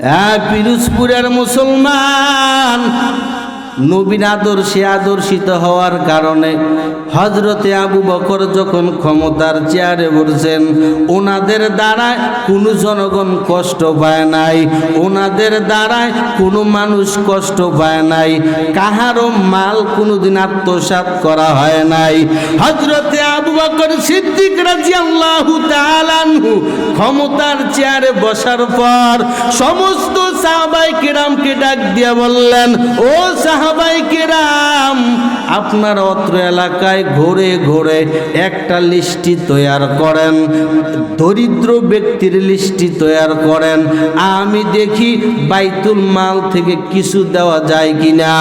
হ্যাঁ পিরুজপুরের মুসলমান নবীন আদর্শে আদর্শিত হওয়ার কারণে হজরতে আবু বকর যখন ক্ষমতার চেয়ারে বসছেন ওনাদের দ্বারায় কোনো জনগণ কষ্ট পায় নাই, ওনাদের দ্বারায় কোনো মানুষ কষ্ট পায় নাই, কাহারও মাল কোনোদিন আত্মসাৎ করা হয় নাই। হজরতে আবু বকর সিদ্দিক রাজি আল্লাহ ক্ষমতার চেয়ারে বসার পর সমস্ত সাহাবাই কেরামকে ডাক দিয়ে বললেন, ও সাহাবাই কেরাম, আপনার অত্র এলাকায় ঘুরে ঘুরে একটা লিস্টি তৈয়ার করেন, দরিদ্র ব্যক্তির লিস্টি তৈয়ার করেন। আমি দেখি বাইতুল মাল থেকে কিছু দেওয়া যায় কিনা।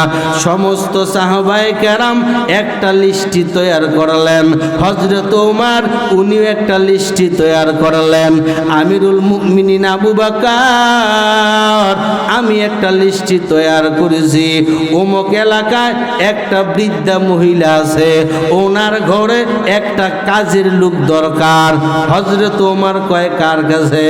সমস্ত সাহাবাই কেরাম একটা লিস্টি তৈয়ার করলেন। হজরত ওমার উনিও একটা লিস্টি তৈয়ার করলেন। আমিরুল মুমিনিন আবু বাকার, আমি একটা লিস্টি তৈয়ার করেছি। অমুক এলাকায় একটা বৃদ্ধা মহিলা আছে। ওনার ঘরে একটা কাজের লোক দরকার। হজরত ওমার কয়, কার কাছে?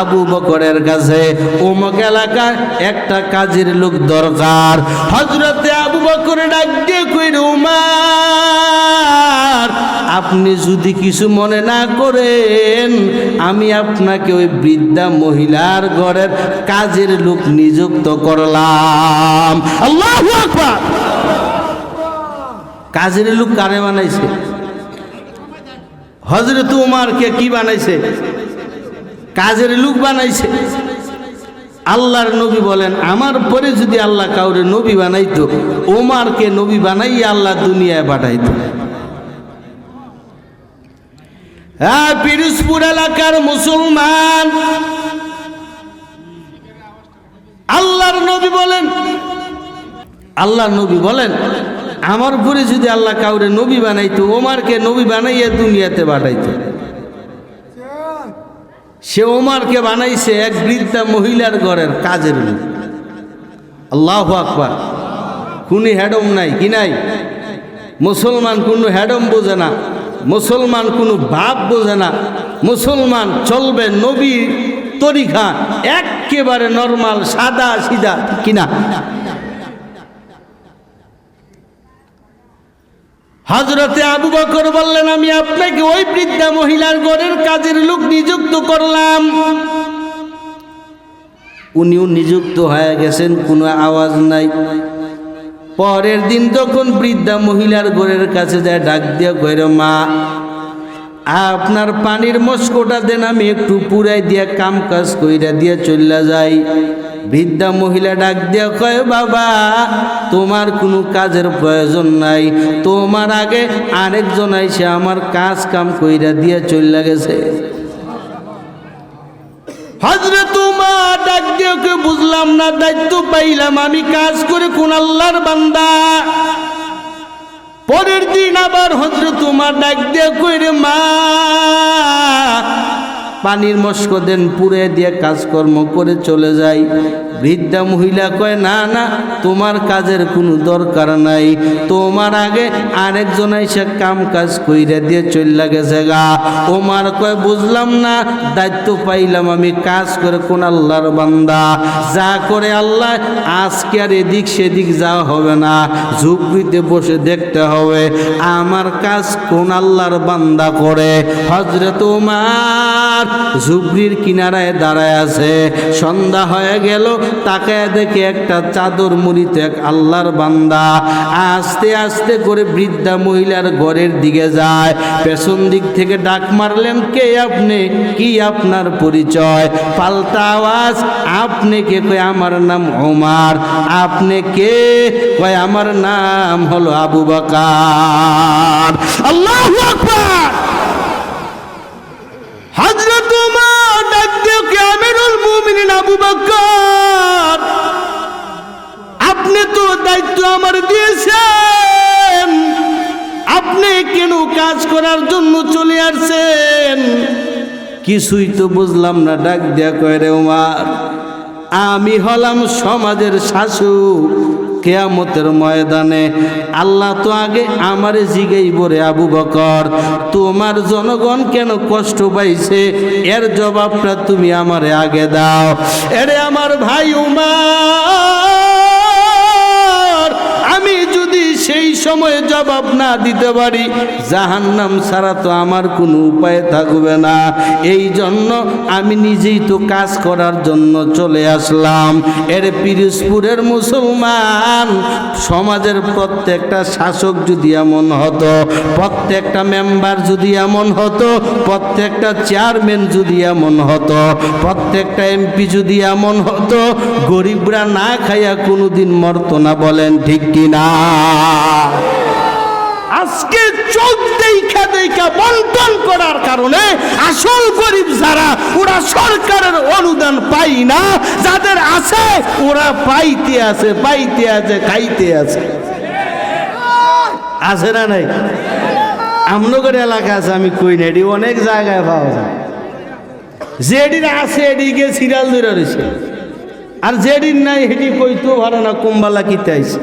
আবু বকরের কাছে। অমুক এলাকায় একটা কাজের লোক দরকার। হজরতে আবু বকর ডাক দিয়ে কইর উমার আপনি যদি কিছু মনে না করেন, আমি আপনাকে ওই বৃদ্ধা মহিলার ঘরের কাজের লোক নিযুক্ত করলাম। আল্লাহ কাজের লোক কারে বানাইছে? হজরত উমারকে কি বানাইছে? কাজের লোক বানাইছে। আল্লাহর নবী বলেন, আমার পরে যদি আল্লাহ কাউরে নবী বানাইতো ওমারকে নবী বানাইয়া আল্লাহ দুনিয়ায় পাঠাইতো। হ্যাঁ পিরোজপুর এলাকার মুসলমান। আল্লাহর নবী বলেন। আল্লাহর নবী বলেন, আমার উপরে যদি আল্লাহ কাউরে নবী বানাইতো, ওমারকে নবী বানাইয়া দুনিয়াতে পাঠাইতো। সে ওমারকে বানাইছে এক বৃদ্ধা মহিলার ঘরের কাজের আল্লাহ আকবার। কোনো হ্যাডম নাই, কি নাই? মুসলমান কোনো হ্যাডম বোঝে না। মুসলমান কোনো ভাব বোঝে না। মুসলমান চলবে নবী তরিকা একেবারে নর্মাল, সাদা, সিধা, কিনা। হজরতে আবু বকর বললেন, আমি আপনাকে ওই বৃদ্ধা মহিলার ঘরের কাজের লোক নিযুক্ত করলাম। উনিও নিযুক্ত হয়ে গেছেন, কোনো আওয়াজ নাই। পরের দিন তখন বৃদ্ধা মহিলার ঘরের কাছে যায়, ডাক দিয়ে কইর, মা, আপনার পানির মস্কোটা দেন, আমি একটু পুরাই দিয়ে কাম কাজ কইরা দিয়ে চললা যাই। বৃদ্ধা মহিলা ডাক দিয়া কয়, বাবা, তোমার কোনো কাজের প্রয়োজন নাই। তোমার আগে আরেকজন আইসে আমার কাজ কাম কইরা দিয়ে চললা গেছে। হজরে তোমার ডাক দিয়ে ওকে বুঝলাম না, দায়িত্ব পাইলাম আমি কাজ করে কোন আল্লাহর বান্দা। পরের দিন আবার হজরে তোমার ডাক দিয়ে কইরে মা, পানির মস্ক দেন, পুড়ে দিয়ে কাজকর্ম করে চলে যাই। বৃদ্ধা মহিলা কয়, না না, তোমার কাজের কোনো দরকার নাই। তোমার আগে আরেকজন এসে কাম কাজ কইরা দিয়ে চলে গেছে গা। ওমার কয়, বুঝলাম না, দায়িত্ব পাইলাম আমি কাজ করে কোন আল্লাহর বান্দা। যা করে আল্লাহ, আজকে আর এদিক সেদিক যাওয়া হবে না। ঝুঁকড়িতে বসে দেখতে হবে, আমার কাজ কোন আল্লাহর বান্দা করে। হজরত উমার ঝুবড়ির কিনারায় দাঁড়ায় আছে। সন্ধ্যা হয়ে গেল তাকায় দেখে একটা চাদর মুড়িতে এক আল্লাহর বান্দা আস্তে আস্তে করে বৃদ্ধা মহিলার ঘরের দিকে যায়। পেছন দিক থেকে ডাক মারলেন, কে আপনি? কি আপনার পরিচয়? পাল্টা আওয়াজ, আপনি কে? কয়, আমার নাম ওমার। আপনি কে? কয়, আমার নাম হলো আবু বাকার। আল্লাহ আকবার! আমার দিয়েছেন। আপনি কেন কাজ করার জন্য চলে আসছেন? কিছুই তো বুঝলাম না, ডাক দিয়া কয় রে উমার, আমি হলাম সমাজের শাসক কেয়ামতের ময়দানে। আল্লাহ তো আগে আমারে জিগেই বরে আবু বকর, তোমার জনগণ কেন কষ্ট পাইছে? এর জবাবটা তুমি আমারে আগে দাও। এরে আমার ভাই উমার সময়ে জবাব না দিতে পারি। জাহান্নাম ছাড়া তো আমার কোনো উপায় থাকবে না। এই জন্য আমি নিজেই তো কাজ করার জন্য চলে আসলাম। এর পিরিজপুরের মুসলমান সমাজের প্রত্যেকটা শাসক যদি এমন হতো, প্রত্যেকটা মেম্বার যদি এমন হতো, প্রত্যেকটা চেয়ারম্যান যদি এমন হতো, প্রত্যেকটা এমপি যদি এমন হতো, গরিবরা না খাইয়া কোনোদিন মরতো না বলেন ঠিক কিনা? আজকে চোখ দেখা দেখা বন্টন করার কারণে আসল গরিব যারা, ওরা সরকারের অনুদান পাই না। যাদের আছে, ওরা পাইতে আছে পাইতে আছে, খাইতে আছে। আছে না নাই? আমনগর এলাকা আছে, আমি কই না, এটি অনেক জায়গায় পাওয়া যায়। যেডির আছে এদিকে সিরিয়াল ধরে রয়েছে। আর যেদিন নাই হেডি কইতো ভালো না, কুম্বালা কিতে আইছে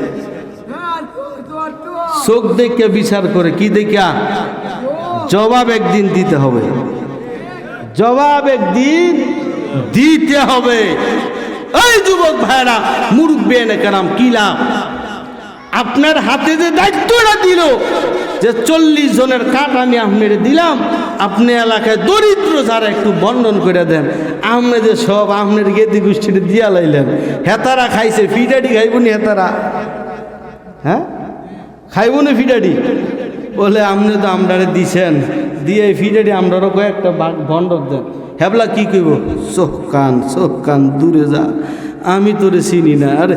চোখ দেখে বিচার করে, কি দেখা? জবাব একদিন দিতে হবে। জবাব একদিন দিতে হবে। এই যুবক ভাইরা, মুরব্বী এনে কেরাম, কি লাভ? আপনার হাতে যে দায়িত্বটা দিল, যে চল্লিশ জনের কাঠ আমি আপনার দিলাম, আপনি এলাকায় দরিদ্র যারা একটু বন্টন করে দেন, আপনি যে সব আপনার গেদি গোষ্ঠীটা দিয়া লাইলেন, হেতারা খাইছে, ফিডাডি খাইবনি হেতারা? হ্যাঁ? খাইবনি ফিডাডি? বলে আপনি তো আমরারে দিছেন। দিয়ে ফিডাডি আমরারও কয়েকটা বন্ডক দেন। হেবলা কি কইব? চোখ কান চোখ কান, দূরে যা। আমি তোরে চিনি না। আরে,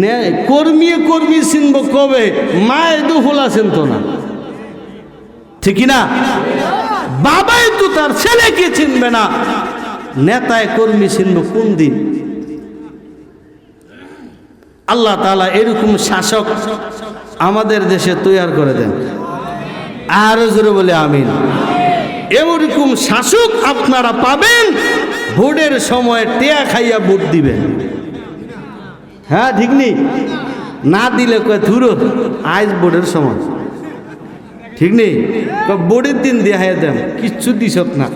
নে কর্মী কর্মী চিনব কবে? মায়ে দুফলা চিনত না? ঠিক না বাবাই তো তার ছেলেকে চিনবে না। নেতায় কর্মী চিনব কোন দিন? আল্লাহ তালা এরকম শাসক আমাদের দেশে তৈয়ার করে দেন। আরও জোরে বলে আমিন। এরকম শাসক আপনারা পাবেন, ভোটের সময় টেয়া খাইয়া ভোট দিবেন। হ্যাঁ ঠিক নেই না দিলে কয় থুরো আজ বোর্ডের সময়। ঠিক নেই বোর্ডের দিন দেখাই দেন, কিচ্ছু দিস না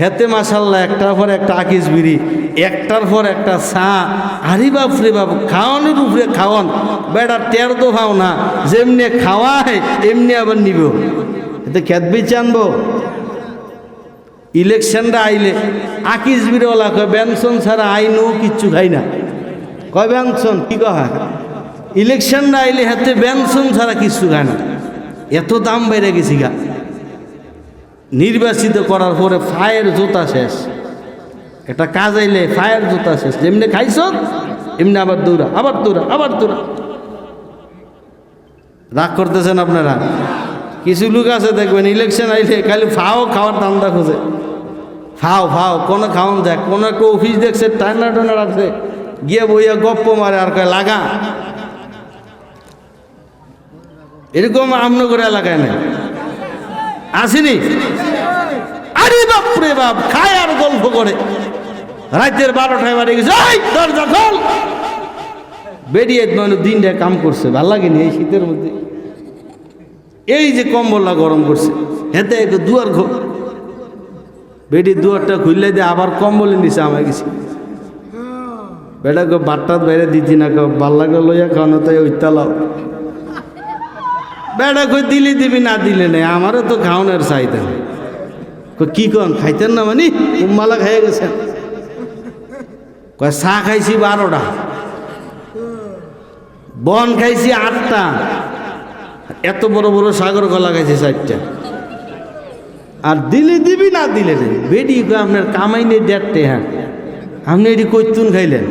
হেতে মাসাল্লাহ একটার পর একটা আকিস বিড়ি, একটার পর একটা চা। আরি বাপরে বাপ খাওয়ানোর উপরে খাওয়ান। বেটা টের তো খাও না, যেমনি খাওয়ায়, এমনি আবার নিব। এতে খেত বেচে আনব। ইলেকশনটা আইলে, আকিস বিড়ওয়ালা কয় বেনসন ছাড়া আইনও কিচ্ছু খাই না। কয় বেনসন কি কয়? ইলেকশন না আইলে হাতে বেনসন ছাড়া কিচ্ছু খায় না। এত দাম বেড়ে গেছি গা। নির্বাচিত করার পরে ফায়ের জুতা শেষ। এটা কাজ আইলে ফায়ের জুতা শেষ। যেমনি খাইছ, এমনি আবার দৌড়া আবার দৌড়া আবার দৌড়া। রাগ করতেছেন আপনারা? কিছু লোক আছে দেখবেন ইলেকশন আইলে খালি ফাও খাওয়ার দান্দা খোঁজে। ফাও ফাও, কোনো খাওয়ান যায়। কোনো একটা অফিস দেখছে, টানা টানা রাখছে। গিয়ে বইয়া গপ্প মারে আর কয়, লাগা। এরকম আমনগর এলাকায় নেই। আসেনি? আরে বাপরে বাপ খায় আর গল্প করে। রাতের বারোটায় বাড়ি গেছে "এই, দরজা খোল। বেরিয়ে মানে দিনটা কাম করছে ভালো লাগেনি এই শীতের মধ্যে। এই যে কম্বলটা গরম করছে হেতে একটু দুয়ার ঘর বেটি দুয়ারটা খুললে দিয়ে আবার কম্বলের নিচে আমায় গেছি। বেটা গো বাট্টাত বাইরে দিতি না ভালো লাগে লইয়া খাওয়ানো তাই ওইতালাও বেটা কই দিলি দিবি, না দিলে নেই। আমারও তো খাওয়ানোর চাহিদা। কি কন, খাইতেন না মানে? উম্মালা খাইয়ে গেছেন। কয় চা খাইছি বারোটা। বন খাইছি আটটা। এত বড় বড় সাগর গলা খাইছি চারটা। আর দিলে দিবি, না দিলে বেডি আপনার কামাই নেই দেড়টে হ্যাঁ। আপনি এটি কৈতুন খাইলেন?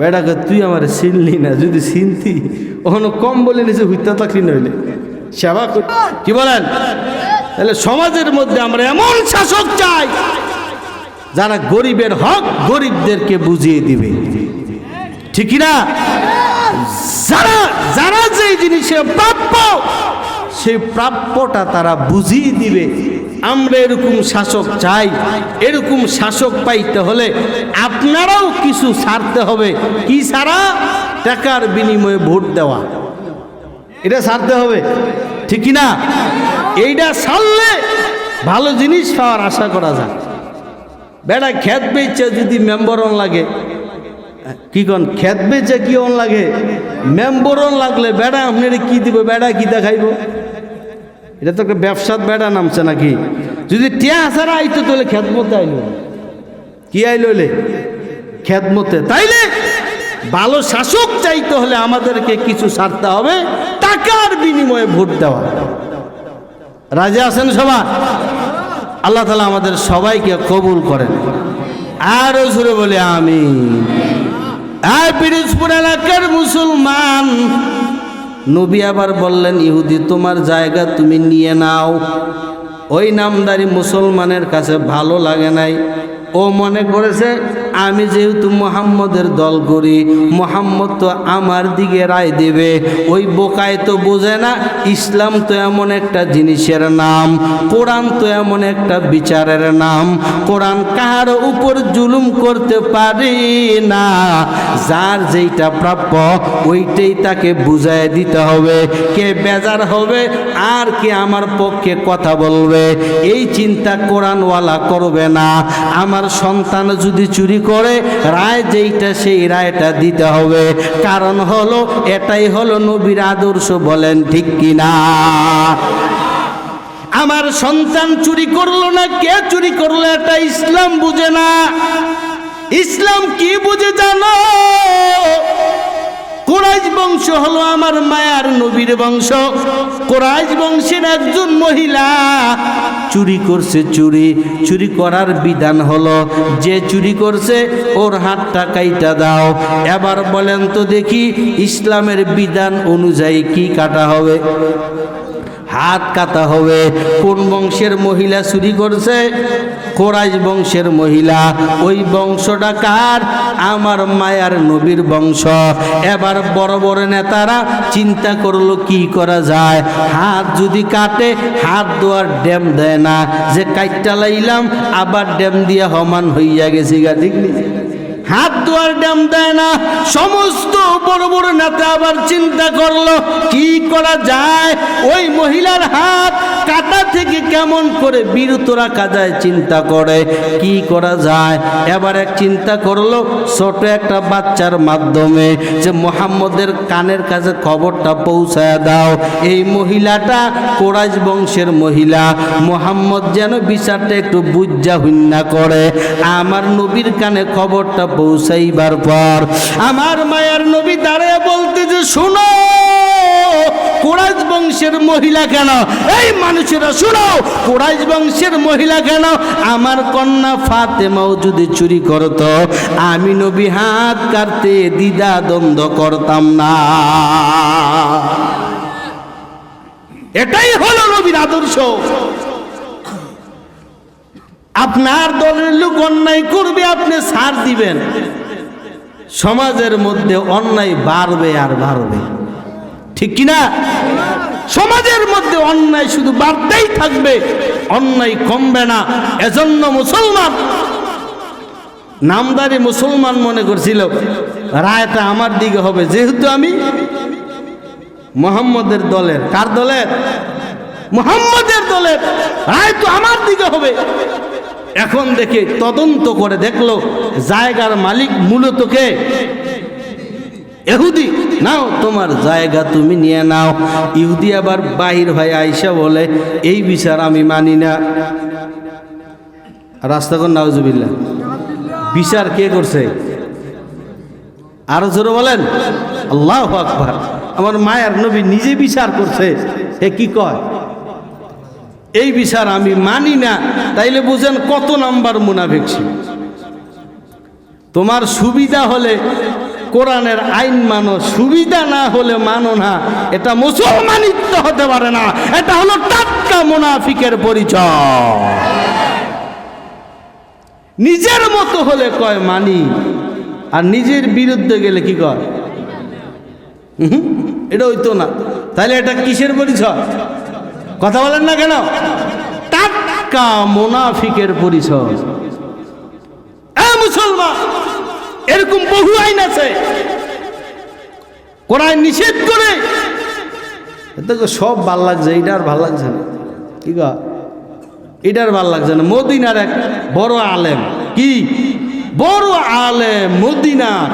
বেটা কয়, তুই আমার চিনলি না, যদি চিনতি ওখানে কম বলে নিছে হুইতা থাকলি নইলে সেবা কি বলেন? তাহলে সমাজের মধ্যে আমরা এমন শাসক চাই, যারা গরিবের হক গরিবদেরকে বুঝিয়ে দিবে। ঠিক না? যারা যারা যে জিনিসে প্রাপ্য, সেই প্রাপ্যটা তারা বুঝিয়ে দিবে। আমরা এরকম শাসক চাই, এরকম শাসক পাইতে হলে আপনারাও কিছু ছাড়তে হবে। কি ছাড়া টাকার বিনিময়ে ভোট দেওয়া। এটা ছাড়তে হবে। ঠিক না এইটা ছাড়লে ভালো জিনিস পাওয়ার আশা করা যায়। বেড়া খেত বেচে যদি মেম্বরন লাগে। কি কন? খেত বেচে কি অন লাগে? মেম্বরন লাগলে বেড়া আপনার কি দিব? বেড়া কি দেখাইব? এটা তো একটা ব্যবসার বেড়া নামছে নাকি? যদি টিয়া ছাড়া আইতো তাহলে খেত মতে আইল। কি খেত মতে তাইলে ভালো শাসক চাইতে হলে আমাদেরকে কিছু সারতে হবে, টাকার বিনিময়ে ভোট দেওয়া। রাজা আছেন সবার আল্লাহ তালা আমাদের সবাইকে কবুল করেন। আরও জুড়ে বলে আমি আর পিরিজপুর এলাকার মুসলমান নবী আবার বললেন, ইহুদি, তোমার জায়গা তুমি নিয়ে নাও। ওই নামদারি মুসলমানের কাছে ভালো লাগে নাই। ও মনে করেছে আমি যেহেতু মোহাম্মদের দল করি, মোহাম্মদ তো আমার দিকে রায় দেবে। ওই বোকায় তো বোঝে না, ইসলাম তো এমন একটা জিনিসের নাম, কোরআন তো এমন একটা বিচারের নাম। কোরআন কার উপর জুলুম করতে পারে না, যার যেইটা প্রাপ্য ওইটাই তাকে বুঝাই দিতে হবে। কে বেজার হবে, আর কে আমার পক্ষে কথা বলবে। এই চিন্তা কোরআনওয়ালা করবে না। আমার সন্তান যদি চুরি করে, রায় যেইটা সেই রায়টা দিতে হবে। কারণ হলো, এটাই হলো নবীর আদর্শ বলেন ঠিক কিনা? আমার সন্তান চুরি করল না, কে চুরি করল এটা ইসলাম বুঝে না। ইসলাম কি বুঝে জানো? কোরাইজ বংশ হলো আমার মায়ার নবীর বংশ। কোরাইজ বংশের একজন মহিলা চুরি করছে চুরি চুরি করার বিধান হলো যে চুরি করছে ওর হাতটা কাইটা দাও। এবার বলেন তো দেখি ইসলামের বিধান অনুযায়ী কি কাটা হবে? হাত কাটা হবে। কোন বংশের মহিলা চুরি করছে? কোরাইশ বংশের মহিলা। ওই বংশটা কার? আমার মায়ার নবীর বংশ। এবার বড় বড় নেতারা চিন্তা করল, কি করা যায়? হাত যদি কাটে, হাত দোয়ার ড্যাম দেয় না। যে কাইটটা লাইলাম, আবার ড্যাম দিয়ে হমান হইয়া গেছি গা নেই হাত দুয়ার ড্যাম দেয় না। সমস্ত বড় বড় নেতা আবার চিন্তা করল, কি করা যায়? ওই মহিলার হাত কাটা থেকে কেমন করে বিরত রাখা যায় চিন্তা করে, কি করা যায়? এবার এক চিন্তা করল, ছোট একটা বাচ্চার মাধ্যমে যে মোহাম্মদের কানের কাছে খবরটা পৌঁছায় দাও। এই মহিলাটা কোরাইশ বংশের মহিলা। মোহাম্মদ যেন বিচারটা একটু বুজ্জা হুন্না করে। আমার নবীর কানে খবরটা পৌঁছাইবার পর আমার মায়ার নবী দাঁড়িয়ে বলতে যে, শুনো, কোরাইশ বংশের মহিলা কেন? এই মানুষেরা, শুনো, কোরাইশ বংশের মহিলা কেন? আমার কন্যা ফাতেমাও যদি চুরি করত, আমি নবী হাত কাটতে দ্বিধা দ্বন্দ্ব করতাম না। এটাই হলো নবীর আদর্শ। আপনার দলের লোক অন্যায় করবে, আপনি সার দিবেন। সমাজের মধ্যে অন্যায় বাড়বে আর বাড়বে। ঠিক কিনা? সমাজের মধ্যে অন্যায় শুধু বাড়তেই থাকবে, অন্যায় কমবে না। এজন্য মুসলমান, নামদারি মুসলমান মনে করছিল, রায়টা আমার দিকে হবে। যেহেতু আমি মোহাম্মদের দলের। কার দলের? মোহাম্মদের দলের। রায় তো আমার দিকে হবে। এখন দেখে তদন্ত করে দেখল জায়গার মালিক মূলত কে? এহুদি নাও, তোমার জায়গা তুমি নিয়ে নাও। ইহুদি আবার বাহির হয়ে আইসা বলে, এই বিচার আমি মানি না। কোন নাউজুবিল্লা বিচার কে করছে? আরও জোরে বলেন। আল্লাহ আকবার। আমার মায়ের নবী নিজে বিচার করছে। এ কি কয়? এই বিচার আমি মানি না, তাইলে বুঝেন কত নাম্বার মুনাফিক ছিল। তোমার সুবিধা হলে কোরআনের আইন মানো, সুবিধা না হলে মানো না, এটা মুসলমানিত্ব হতে পারে না, এটা হলো টাটকা মুনাফিকের পরিচয়। নিজের মতো হলে কয় মানি, আর নিজের বিরুদ্ধে গেলে কি কয়? এটা হইতো না। তাহলে এটা কিসের পরিচয়? কথা বলেন না কেন? টাটকা মোনাফিকের পরিচয়। মুসলমান, এরকম বহু আইন আছে। কোরআন নিষেধ করে। দেখো সব ভালো লাগছে এইটার ভালো লাগছে না। কি এটার ভালো লাগছে না। মদিনার এক বড় আলেম। কি? বড় আলেম, মদিনার।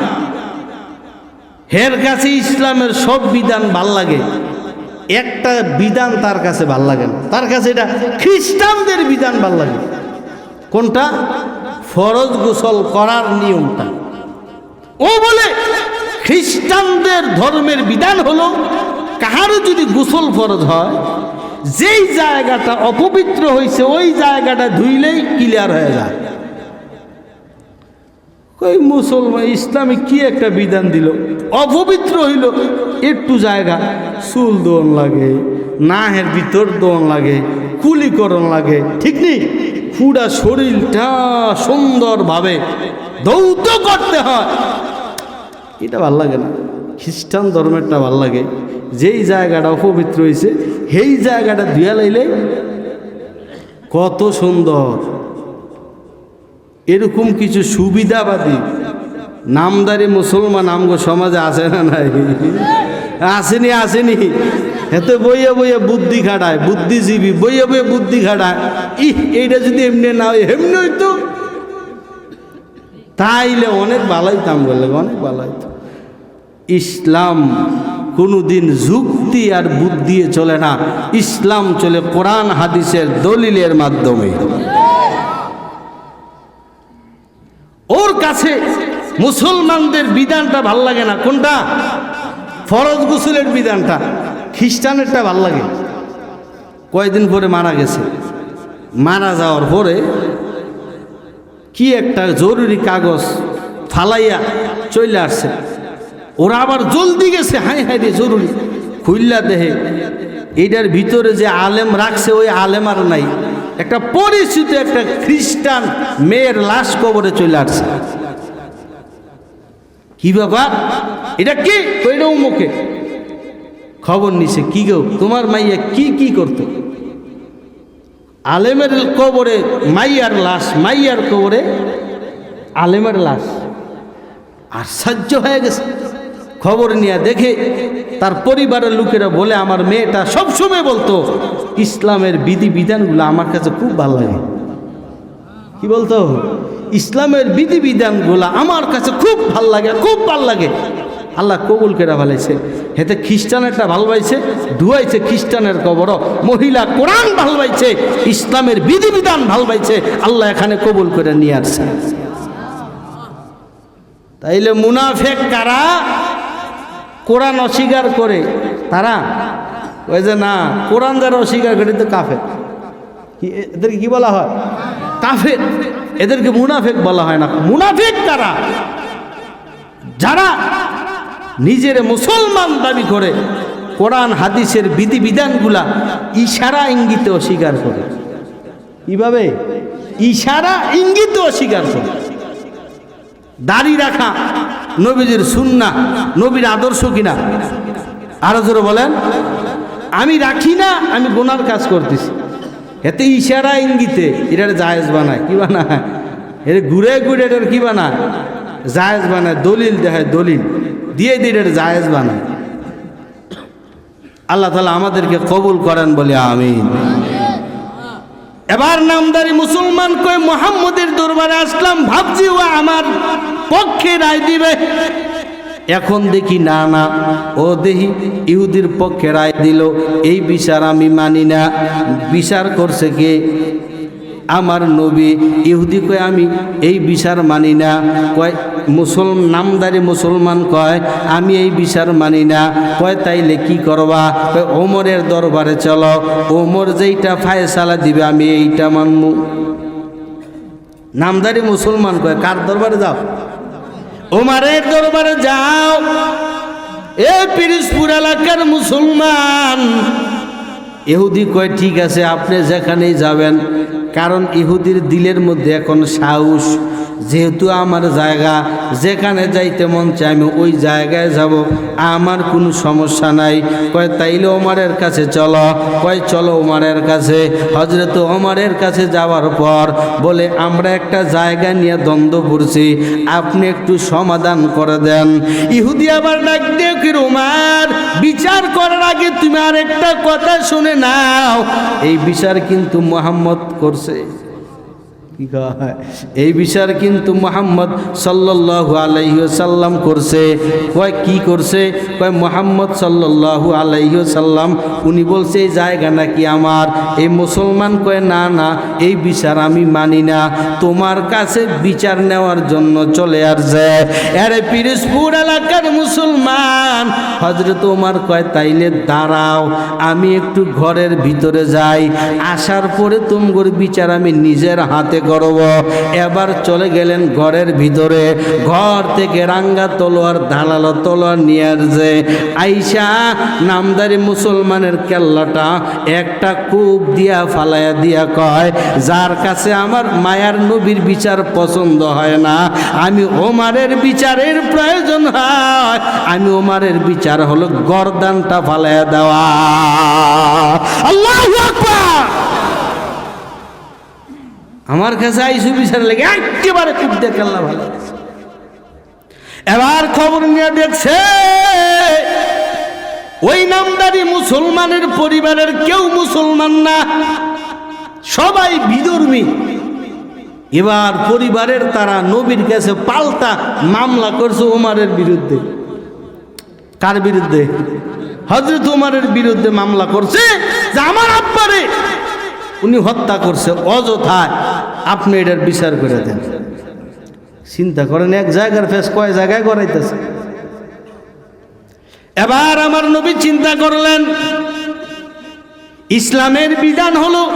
হের কাছে ইসলামের সব বিধান ভালো লাগে। একটা বিধান তার কাছে ভালো লাগে না। তার কাছে এটা খ্রিস্টানদের বিধান ভালো লাগে। কোনটা? ফরজ গোসল করার নিয়মটা। ও বলে, খ্রিস্টানদের ধর্মের বিধান হলো, কাহারও যদি গোসল ফরজ হয়, যেই জায়গাটা অপবিত্র হয়েছে ওই জায়গাটা ধুইলেই ক্লিয়ার হয়ে যায়। কই, মুসলমান, ইসলামে কি একটা বিধান দিল? অপবিত্র হইল। একটু জায়গা, চুল দোন লাগে, নাহের ভিতর দোন লাগে কুলিকরণ লাগে, ঠিক নেই? পুরা শরীরটা সুন্দরভাবে দৌত করতে হয়। এটা ভালো লাগে না। খ্রিস্টান ধর্মেরটা ভালো লাগে। যেই জায়গাটা অপবিত্র হয়েছে সেই জায়গাটা ধুয়া লাইলে কত সুন্দর। এরকম কিছু সুবিধাবাদী নামদারি মুসলমান আমগো সমাজে আছে না নাই? আসেনি আসেনি। এতে বইয়ে বইয়ে বুদ্ধি খাটায়, বুদ্ধিজীবী, বইয়ে বইয়ে বুদ্ধি খাটায়। ইহ, এইটা যদি এমনি না হয় এমনি হইতো তাইলে অনেক ভালোই কাম করলে অনেক ভালো হইতো ইসলাম কোনোদিন যুক্তি আর বুদ্ধি চলে না। ইসলাম চলে কোরআন, হাদিসের দলিলের মাধ্যমে। ওর কাছে মুসলমানদের বিধানটা ভালো লাগে না। কোনটা? ফরজ গোসলের বিধানটা। খ্রিস্টানেরটা ভালো লাগে। কয়দিন পরে মারা গেছে। মারা যাওয়ার পরে কি একটা জরুরি কাগজ ফালাইয়া চলে আসছে। ওরা আবার জলদি গেছে হাই হাই রে, জরুরি। খুললা দেহে। এটার ভিতরে যে আলেম রাখছে, ওই আলেম আর নাই। একটা পরিচিত একটা খ্রিস্টান মেয়ের লাশ কবরে চলে আসছে। কি ব্যাপার? এটা কি? কইটাও মুখে। খবর নিছে। কি গো, তোমার মাইয়া কি কি করতো? আলেমের কবরে মাইয়ার লাশ, মাইয়ার কবরে আলেমের লাশ। আর আশ্চর্য হয়ে গেছে। খবর নিয়ে দেখে তার পরিবারের লোকেরা বলে, আমার মেয়েটা সবসময় বলতো, ইসলামের বিধি বিধানগুলো আমার কাছে খুব ভালো লাগে। কি বলতো? ইসলামের বিধি বিধানগুলো আমার কাছে খুব ভালো লাগে, খুব ভালো লাগে। আল্লাহ কবুল কেরা ভালাইছে হেতে খ্রিস্টানেরটা ভালবাইছে ধুয়াইছে খ্রিস্টানের কবর মহিলা কোরআন ভালবাইছে ইসলামের বিধিবিধান ভালবাইছে আল্লাহ এখানে কবুল করে নিয়ে আসছে। তাইলে মুনাফেক কারা? কোরআন অস্বীকার করে, তারা ওই যে না, কোরআন যারা অস্বীকার করে তো কাফের। এদেরকে কি বলা হয়? কাফের। এদেরকে মুনাফেক বলা হয় না। মুনাফেক তারা যারা নিজের মুসলমান দাবি করে, কোরআন, হাদিসের বিধিবিধানগুলা ইশারা, ইঙ্গিতে অস্বীকার করে। কীভাবে? ইশারা, ইঙ্গিতে অস্বীকার করে। দাড়ি রাখা। নবীজির সুন্না, নবীর আদর্শ কিনা? আরও জোরে বলেন। আমি রাখি না, আমি গোনার কাজ করতেছি। এতে ইশারা ইঙ্গিতে, এটার জায়েজ বানায়, কি বানায়? এর ঘুরে ঘুরে এটার কি বানায়? জায়েজ বানায়, দলিল দেখায় দলিল। দিয়ে দিয়ে এটার জায়েজ বানায়। আল্লাহ তালা আমাদেরকে কবুল করেন বলে আমিন। এবার নামদারি মুসলমান কয়ে মোহাম্মদের দরবারে আসলাম, ভাবছি ও আমার পক্ষে রায় দিবে। এখন দেখি না না, ও দেখি ইহুদির পক্ষে রায় দিল, এই বিচার আমি মানি না। বিচার করছে কে? আমার নবী। ইহুদি কয়, আমি এই বিচার মানি না। কয়, মুসল, নামদারি মুসলমান কয়, আমি এই বিচার মানি না। কয়, তাইলে কি করবা? কয়, ওমরের দরবারে চলো। ওমর যেইটা ফায়সালা দিবে, আমি এইটা মানব নামদারি মুসলমান কয়, কার দরবারে যাও? ওমারের দরবারে যাও। এ পিরিসপুর এলাকার মুসলমান। এহুদি কয়, ঠিক আছে, আপনি যেখানেই যাবেন। কারণ ইহুদির দিলের মধ্যে এখন সাহস যেহেতু আমার জায়গা, যেখানে যাইতে মন চায় আমি ওই জায়গায় যাব। আমার কোনো সমস্যা নাই। কয়, তাইলে ওমারের কাছে চলো। কয়, চলো ওমারের কাছে। হজরত ওমারের কাছে যাওয়ার পর বলে, আমরা একটা জায়গা নিয়ে দ্বন্দ্ব করছি। আপনি একটু সমাধান করে দেন। ইহুদি আবার ডাক দিয়ে কি রোমার বিচার করার আগে তুমি আর একটা কথা শুনে নাও। এই বিচার কিন্তু মোহাম্মদ করছে। এই বিচার কিন্তু মোহাম্মদ সাল্লাল্লাহু আলাইহি সাল্লাম করছে। কয়, কি করছে? কয়, মোহাম্মদ সাল্লাল্লাহু আলাইহি সাল্লাম উনি বলছে, এই জায়গা নাকি আমার। এই মুসলমান কয়, না না, এই বিচার আমি মানি না। তোমার কাছে বিচার নেওয়ার জন্য চলে আসছে। আরে পিরিসপুর এলাকার মুসলমান। হজরত ওমার কয়, তাইলে দাঁড়াও, আমি একটু ঘরের ভিতরে যাই। আসার পরে তুমগর বিচার আমি নিজের হাতে করব এবার চলে গেলেন ঘরের ভিতরে। ঘর থেকে রাঙ্গা তলোয়ার ধারালো তলোয়ার নিয়ে আসছে। আইসা, নামদারি মুসলমানের কেল্লাটা একটা কূপ দিয়া ফালাইয়া দিয়া কয়, যার কাছে আমার মায়ার নবীর বিচার পছন্দ হয় না, আমি ওমারের বিচারের প্রয়োজন হয়। আমি ওমারের বিচার হলো গরদানটা ফালাইয়া দেওয়া। আল্লাহ আমার কাছে আইসু বিচার লেগে একেবারে দিয়ে কেল্লা ভালো এবার খবর নিয়ে দেখছে, ওই নামদারি মুসলমানের পরিবারের কেউ মুসলমান না, সবাই বিধর্মী এবার পরিবারের তারা নবীর কাছে পাল্টা মামলা করছে ওমারের বিরুদ্ধে। কার বিরুদ্ধে? হজরত উমারের বিরুদ্ধে মামলা করছে যে আমার আব্বারে উনি হত্যা করছে, অযথায়। আপনি এটার বিচার করে দেন। চিন্তা করেন, এক জায়গার ফেস কয় জায়গায় করাইতেছে এবার আমার নবী চিন্তা করলেন, ইসলামের বিধান হলো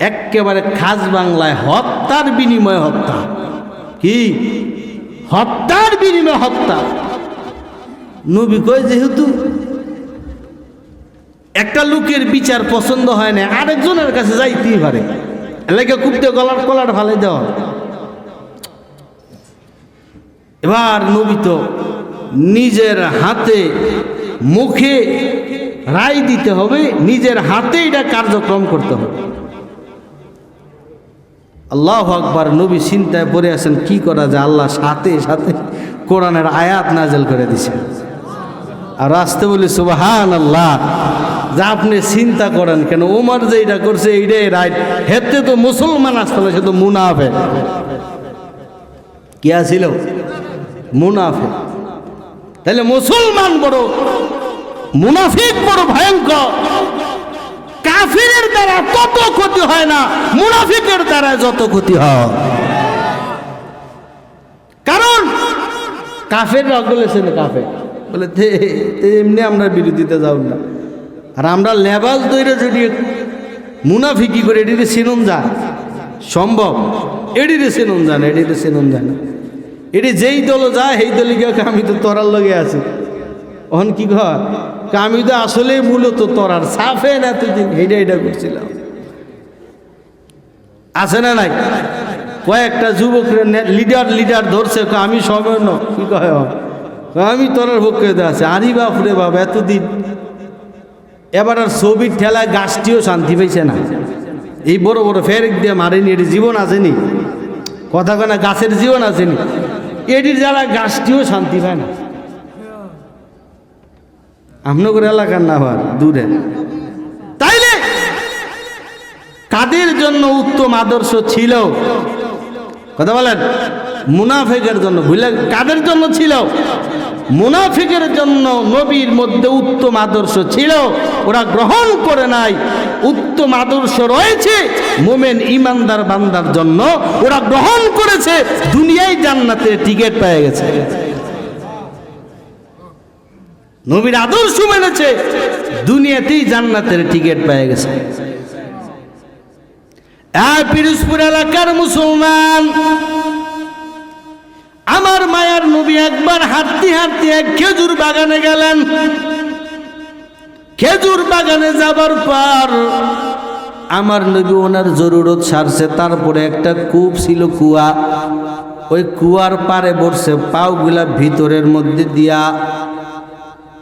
একেবারে খাস বাংলায় হত্যার বিনিময়ে হত্যা। কি? হত্যার বিনিময়ে হত্যা। নবী কয়, যেহেতু একটা লোকের বিচার পছন্দ হয় না, আরেকজনের কাছে যাইতেই পারে। এলাকা কুপতে গলার কলার ফালে দেওয়া এবার নবী তো নিজের হাতে মুখে রায় দিতে হবে, নিজের হাতে এটা কার্যক্রম করতে হবে। আল্লাহ আকবার নবী চিন্তায় পড়ে আছেন, কি করা যায়? আল্লাহ সাথে সাথে কোরআনের আয়াত নাজেল করে দিছে। আর আসতে বলি সুবাহান আল্লাহ যা আপনি চিন্তা করেন কেন? ওমর যে এটা করছে এইটাই রাইট হেতে তো মুসলমান আসতে হবে সে তো মুনাফে। কি আছিল? মুনাফে। তাহলে মুসলমান বড় মুনাফিক বড় ভয়ঙ্কর। কাফিরের দ্বারা তত ক্ষতি হয় না মুনাফিকের দ্বারা যত ক্ষতি হয়। কারণ কাফের রগ বলেছেন কাফের। বলে "তে, তে এমনি আমরা বিরোধিতা যাও না। আর আমরা লেবাস দইরে যদি মুনাফিকি করে এটিতে চিনুন যায়। সম্ভব। এটিতে চিনুন যায় না এটিতে চিনুন যায় না। এটি যেই দল যায় সেই দলে গিয়ে আমি তো তরার লগে আছি। অহন কি ঘর আমি তো আসলে মূলত তরার। সাফে না এতদিন এইটা এটা করছিলাম। আছে না নাই? কয়েকটা যুবক লিডার লিডার ধরছে। আমি ন কি? কয়, আমি তরার পক্ষে আছে। আরি বাপ রে বাপ এতদিন এবার আর ছবির ঠেলায় গাছটিও শান্তি পাইছে না। এই বড় বড় ফেরেক দিয়ে মারেনি এটি জীবন আসেনি। কথা কয় না, গাছের জীবন আসেনি। এটির যারা গাছটিও শান্তি পায় না। আপনাদের এলাকার না হওয়ার, দূরে। তাইলে কাদের জন্য উত্তম আদর্শ ছিল? কথা বলেন। মুনাফেকের জন্য, বুঝলে? কাদের জন্য ছিল? মুনাফিকের জন্য নবীর মধ্যে উত্তম আদর্শ ছিল। ওরা গ্রহণ করে নাই। উত্তম আদর্শ রয়েছে মোমেন ইমানদার বান্দার জন্য। ওরা গ্রহণ করেছে, দুনিয়ায় জান্নাতের টিকিট পেয়ে গেছে। নবীর আদর্শ মেনেছে, দুনিয়াতেই জান্নাতের টিকিট পেয়ে গেছে। এলাকার মুসলমান আমার মায়ার নবী একবার হাঁটতে হাঁটতে এক খেজুর বাগানে গেলেন। খেজুর বাগানে যাবার পর আমার নবী ওনার জরুরত সারছে, তারপরে একটা কূপ ছিল কুয়া। ওই কুয়ার পারে বসে পাওগুলা ভিতরের মধ্যে দিয়া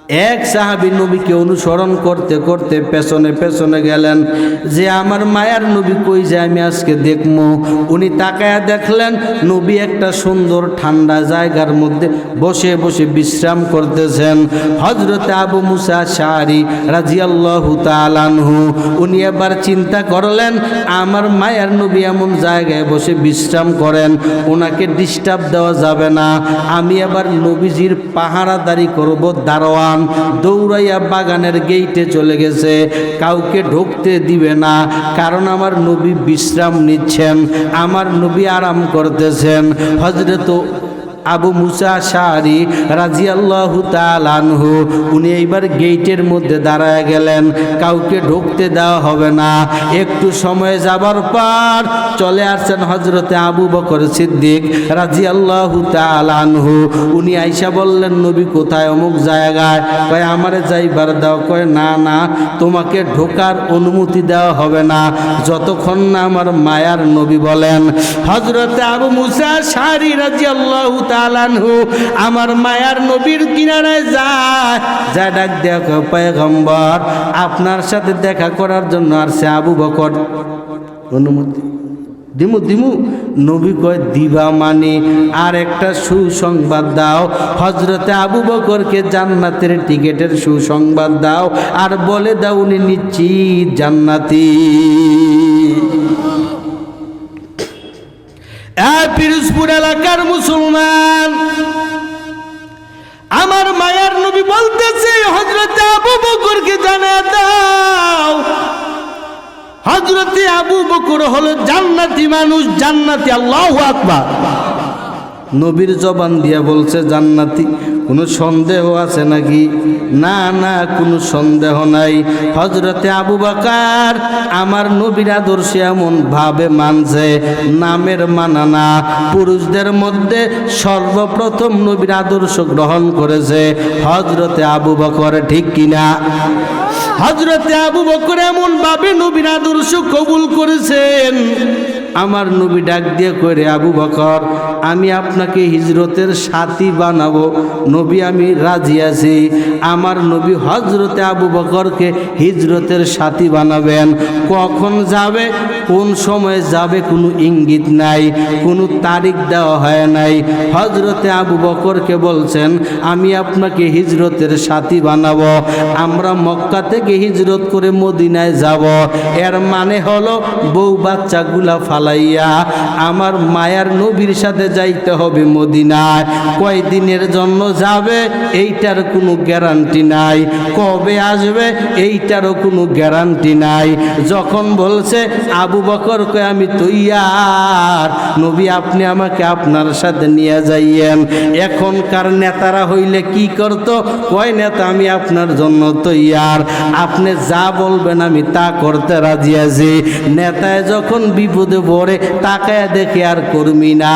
এক সাহাবী নবীকে অনুসরণ করতে করতে পেছনে পেছনে গেলেন, যে আমার মায়ার নবী কই যে আমি আজকে দেখব উনি তাকায়া দেখলেন, নবী একটা সুন্দর ঠান্ডা জায়গার মধ্যে বসে বসে বিশ্রাম করতেছেন। হজরতে আবু মুসা শাহরি রাজিয়াল্লাহু তালানহু উনি এবার চিন্তা করলেন, আমার মায়ার নবী এমন জায়গায় বসে বিশ্রাম করেন ওনাকে ডিস্টার্ব দেওয়া যাবে না। আমি এবার নবীজির পাহারাদারি করব, দারোয়ান। দৌড়াইয়া বাগানের গেইটে চলে গেছে। কাউকে ঢুকতে দিবে না, কারণ আমার নবী বিশ্রাম নিচ্ছেন, আমার নবী আরাম করতেছেন। হজরত আবু মুসা শাহরি রাজিয়াল্লাহ তালানহু উনি এইবার গেইটের মধ্যে দাঁড়ায় গেলেন। কাউকে ঢুকতে দেওয়া হবে না। একটু সময় যাবার পর চলে আসছেন হজরতে আবু বকর সিদ্দিক রাজিয়াল্লাহ তালানহু উনি আইসা বললেন, নবী কোথায় অমুক জায়গায়? কয়, আমারে যাইবার দাও। কয়, না না, তোমাকে ঢোকার অনুমতি দেওয়া হবে না। যতক্ষণ না আমার মায়ার নবী বলেন। হজরতে আবু মুসা শাহরি রাজিয়াল্লাহ তালানহু আমার মায়ার নবীর কিনারায় যায়। যা ডাক দেখো পয়গম্বর, আপনার সাথে দেখা করার জন্য আর সে আবু বকর অনুমতি দিমু দিমু। নবী কয়, দিবা মানে আর একটা সুসংবাদ দাও। হজরতে আবু বকরকে জান্নাতের টিকেটের সুসংবাদ দাও আর বলে দাও উনি নিশ্চিত জান্নাতি। পিরোজপুর এলাকার মুসলমান, আমার মায়ার নবী বলতেছে হজরতে আবু বকরকে জানা দাও। হজরতে আবু বকর হলো জান্নাতি মানুষ, জান্নাতি, আল্লাহ আকবার। নবীর জবান দিয়া বলছে, জান্নাতি। কোনো সন্দেহ আছে নাকি? না না, কোনো সন্দেহ নাই। হজরতে আবু বাকার আমার নবীর আদর্শে এমন ভাবে মানছে, নামের মানা না। পুরুষদের মধ্যে সর্বপ্রথম নবীর আদর্শ গ্রহণ করেছে হজরতে আবু বকর, ঠিক কিনা? হজরতে আবু বকর এমন ভাবে নবীর আদর্শ কবুল করেছেন। আমার নবী ডাক দিয়ে করে আবু বকর, আমি আপনাকে হিজরতের সাথী বানাবো। নবী, আমি রাজি আছি। আমার নবী হজরতে আবু বকরকে হিজরতের সাথী বানাবেন। কখন যাবে? কোন সময় যাবে? কোনো ইঙ্গিত নাই, কোনো তারিখ দেওয়া হয় নাই। হজরতে আবু বকরকে বলছেন, আমি আপনাকে হিজরতের সাথী বানাবো। আমরা মক্কা থেকে হিজরত করে মদিনায় যাব। এর মানে হলো বউ বাচ্চাগুলা ফালাইয়া আমার মায়ার নবীর সাথে যাইতে হবে মদিনায়। কয়দিনের জন্য যাবে, এইটার কোনো গ্যারান্টি নাই। কবে আসবে, এইটারও কোনো গ্যারান্টি নাই। যখন বলছে, আবু বকর কয় আমি তৈয়ার, নবী আপনি আমাকে আপনার সাথে নিয়ে যাইয়েন। এখনকার নেতারা হইলে কি করতো? কয় নেতা, আমি আপনার জন্য তৈয়ার, আপনি যা বলবেন আমি তা করতে রাজি আছি। নেতায় যখন বিপদে পড়ে তাকে দেখে আর কর্মী না